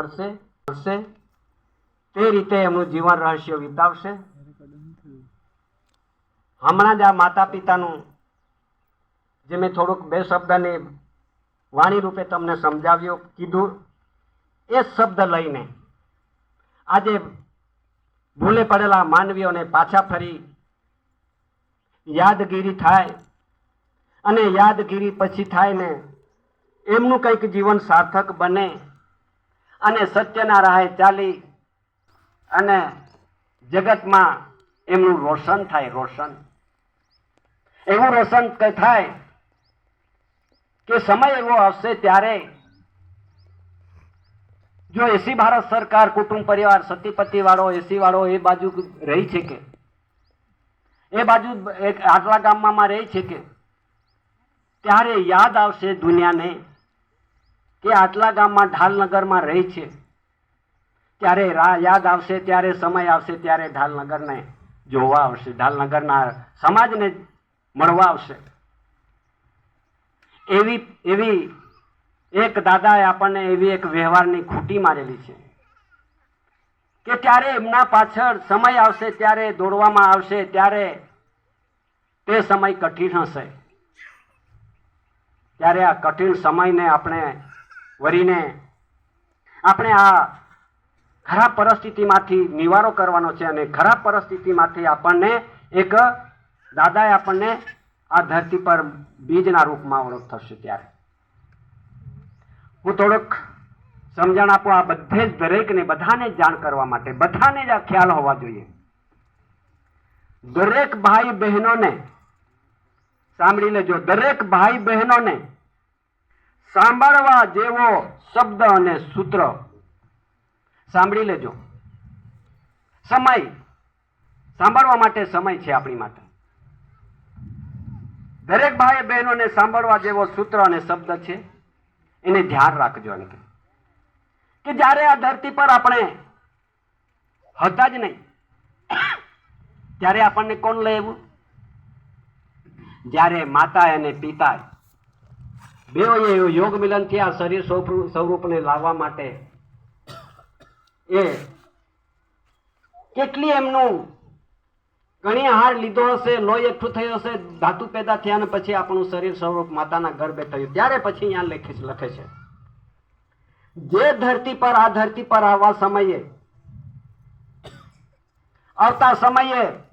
મળશે મળશે. તે રીતે એમનું જીવન રહસ્ય વિતાવશે. હમણાં જ આ માતા પિતાનું જે મેં થોડુંક બે શબ્દની વાણી રૂપે તમને સમજાવ્યું, કીધું, એ શબ્દ લઈને આજે ભૂલે પડેલા માનવીઓને પાછા ફરી યાદગીરી થાય અને યાદગીરી પછી થાય ને એમનું કંઈક જીવન સાર્થક બને. અને સત્યના રાહે ચાલી અને જગતમાં એમનું રોશન થાય, રોશન. એવું રોશન થાય કે સમય એવો આવશે ત્યારે જો એસી ભારત સરકાર, કુટુંબ પરિવાર સતીપતિ વાળો એસી વાળો એ બાજુ રહી છે કે? એ બાજુ એક આટલા ગામમાં રહી છે કે? ત્યારે યાદ આવશે દુનિયાને. કે આટલા ગામમાં ઢાલનગરમાં રહી છે. ત્યારે યાદ આવશે, ત્યારે સમય આવશે, ત્યારે ઢાલનગરને જોવા આવશે. ઢાલનગરના સમાજને મળવા આવશે. એવી એવી એક દાદાએ આપણને એવી એક વ્યવહારની ખૂટી મારેલી છે કે ત્યારે એમના પાછળ સમય આવશે, ત્યારે દોડવામાં આવશે, ત્યારે તે સમય કઠિન હશે. ત્યારે આ કઠિન સમયને આપણે વરીને આપણે આ ખરાબ પરિસ્થિતિમાંથી નિવારો કરવાનો છે અને ખરાબ પરિસ્થિતિમાંથી આપણને એક દાદાએ આપણને આ ધરતી પર બીજના રૂપમાં ઓળખ થશે ત્યારે. હું થોડુંક સમજણ આપું આ બધે જ દરેકને બધાને જાણ કરવા માટે, બધાને જ આ ખ્યાલ હોવા જોઈએ. દરેક ભાઈ બહેનોને સાંભળી લેજો, દરેક ભાઈ બહેનોને સાંભળવા જેવો શબ્દ અને સૂત્ર. સાંભળી લેજો. સમય. સાંભળવા માટે સમય છે આપણી માટે. દરેક ભાઈ બહેનોને સાંભળવા જેવો સૂત્ર અને શબ્દ છે, એને ધ્યાન રાખજો એમ કે. જ્યારે આ ધરતી પર આપણે હતા જ નહીં, ત્યારે આપણને કોણ લેવું જ્યારે માતા અને પિતા બેઓએ યોગ મિલનથી આ શરીર સ્વરૂપ- સ્વરૂપને લાવવા માટે એ કેટલી એમનું ઘણી હાર લીધો હશે, લોહી એકઠું થયું હશે, ધાતુ પેદા થયા અને પછી આપણું શરીર સ્વરૂપ માતાના ગર્ભે થયું. ત્યારે પછી અહીંયા લખે છે લખે છે. જે ધરતી પર આ ધરતી પર આવવા સમયે, આવતા સમયે